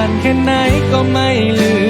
านแค่ไหนก็ไม่ลืม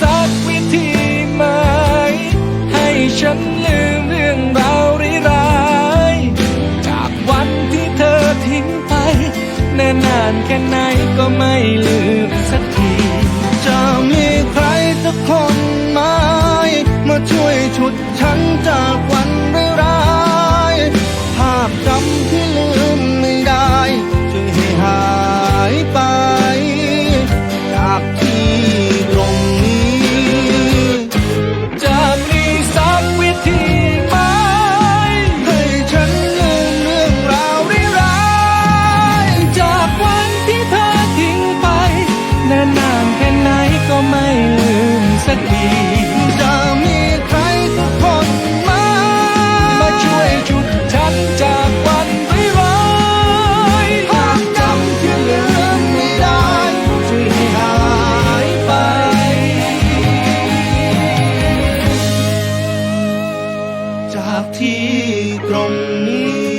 สักวิธีไหม ให้ฉันลืมเรื่องราวร้ายๆจากวันที่เธอทิ้งไปนานนานแค่ไหนก็ไม่ลืมสักที จะมีใครสักคนไหมมาช่วยฉุดฉันจากวัน จากที่ตรงนี้